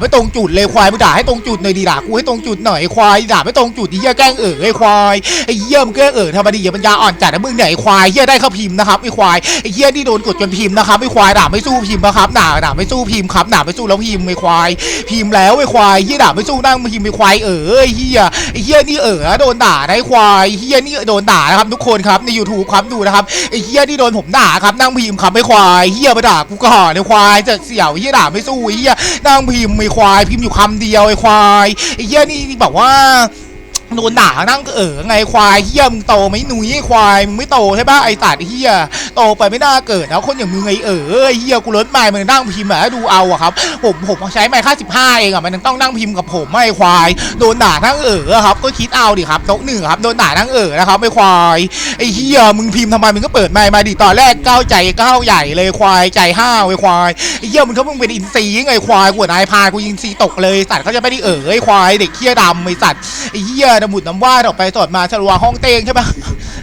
ไม่ตรงจุดเลยควายมึงด่าให้ตรงจุดหน่อยดีด่ากูให้ตรงจุดหน่อยควายด่าไม่ตรงจุดไอ้เหี้ยแกล้งเอ๋อไอ้ควายไอ้เหี้ยมึงแกล้งเอ๋อทำไมดีอย่าปัญญาอ่อนจัดนะมึงเนี่ยไอ้ควายเหี้ยได้เข้าพิมพ์นะครับไอ้ควายไอ้เหี้ยที่โดนกดจนพิมพ์นะครับไอ้ควายด่าไม่สู้พิมพ์นะครับด่าด่าไม่สู้พิมพ์ครับด่าไม่สู้แล้วพิมพ์ไอ้ควาย พิมพ์แล้วไอ้ควายเหี้ยด่าไม่สู้นั่งพิมพ์ไอ้ควายเอ๋อไอ้เหี้ยไอ้เหี้ยนี่เอ๋อโดนด่าไอ้ควายเหี้ยนี่โดนด่านะครับทุกคนครับใน YouTube ครับดูนะครับไอ้เหี้ยที่โดนผมด่าครับนั่งพิมพ์ครับไอ้ควายเหี้ยมาด่ากูก่อนไอ้ควายจะเสี่ยวเหี้ยด่าไม่สู้ไอ้เหี้ยนั่งพิมพ์ไอ้ควายพิมพ์อยู่คำเดียวไอ้ควายไอ้เหี้ยนี่แบบว่า โดนด่านั่งเออไงควายเฮียมึงโตไหมหนุ่ยไอควายมึงไม่โตใช่ปะไอ้ตัดเฮียโตไปไม่น่าเกิดนะคนอย่างมึงไงเออเฮียกูลดไม้มันนั่งพิมพ์แบบดูเอาอะครับผมผมใช้ไม้ค่าสิบห้าเองอะมันต้องนั่งพิมพ์กับผมไม่ควายโดนด่านั่งเออครับก็คิดเอาดิครับโต๊ะหนึ่งครับโดนด่านั่งเออนะครับไอ้ควายไอเฮียมึงพิมพ์ทำไมมึงก็เปิดไม้มาดิตอนแรกก้าวใจก้าวใหญ่เลยควายใจห้าวไอควายไอเฮียมึงเขามึงเป็นอินซีไงควายกูนายพากูอินซีตกเลยสัตว์เขาจะไม่ได้เออไอควายเด็กเฮียดำไอสัตว์ไอเหี้ยน้ำหมุดน้ำว่านออกไปสอดมาชะลวาห้องเตงใช่ปะ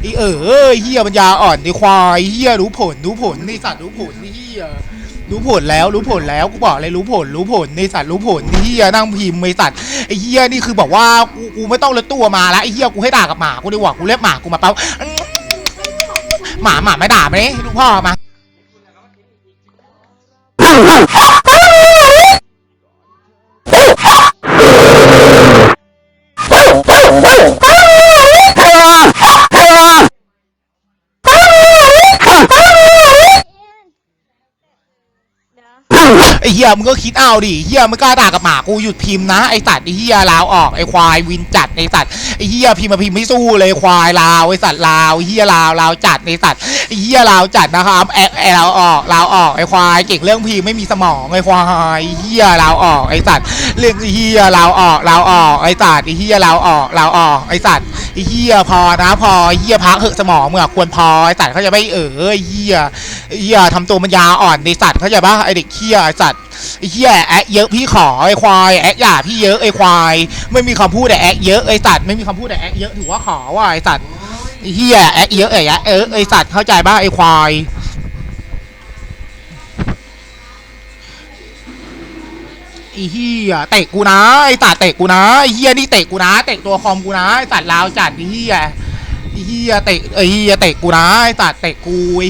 ไอเออเอ้ยเหี้ยปัญญาอ่อนไอควายเหี้ยรู้ผลรู้ผลนี่สัตว์รู้ผลนี่เหี้ยรู้ผลแล้วรู้ผลแล้วกูบอกเลยรู้ผลรู้ผลในสัตว์รู้ผลนี่เหี้ยนั่งพิมพ์ไอ้สัตว์ไอ้เหี้ยนี่คือบอกว่ากูกูไม่ต้องรถตัวมาล้วไอ้เหี้ยกูให้ด่ากับหมากูดีกว่ากูเรียกหมากูมาเป้าหมาหมาไม่ด่าไหมลูกพ่อมา ฮียมึงก็คิดเอาดิเฮียมึงกล้าด่ากับหมากูหยุดพิมพ์นะไอ้สัตว์ไอ้เฮียลาวออกไอ้ควายวินจัดไอ้สัตว์ไอ้เฮียพิมพ์มาพิมพ์ไม่สู้เลยควายลาวไอ้สัตว์ลาวเฮียลาวลาวจัดไอ้สัตว์ไอเฮียลาวจัดนะครับแอะแอะลาวออกลาวออกไอ้ควายเก่งเรื่องพิมพ์ไม่มีสมองไอ้ควายเฮียลาวออกไอ้สัตว์เรื่องเฮียลาวออกลาวออกไอ้สัตว์ไอ้เฮียลาวออกลาวออกไอ้สัตว์ เฮียพอนะพอเฮียพักเหอะสมองเมื่อควรพอไอสัตว์เขาจะไม่เออเฮียเฮียทำตัวมันยาอ่อนไอสัตว์เขาจะบ้าไอเด็กเฮียไอสัตว์เฮียแอะเยอะพี่ขอไอควายแอะหย่าพี่เยอะไอควาย ไม่มีคำพูดแต่แอะเยอะไอสัตว์ไม่มีคำพูดแต่แอะเยอะถือว่าขอว่าไอสัตว์เฮียแอะเยอะไอแอะเออไอสัตว์เข้าใจบ้าไอควาย อ้เฮียเตะกูนะไอ้สัตว์เตะกูนะไอ้เฮียนี่เตะกูนะเตะตัวคอมกูนะไอ้สัตว์ลาวจัดไอ้เฮียไอ้เฮียเตะไอ้เฮียเตะกูนะไอ้สัตว์เตะกู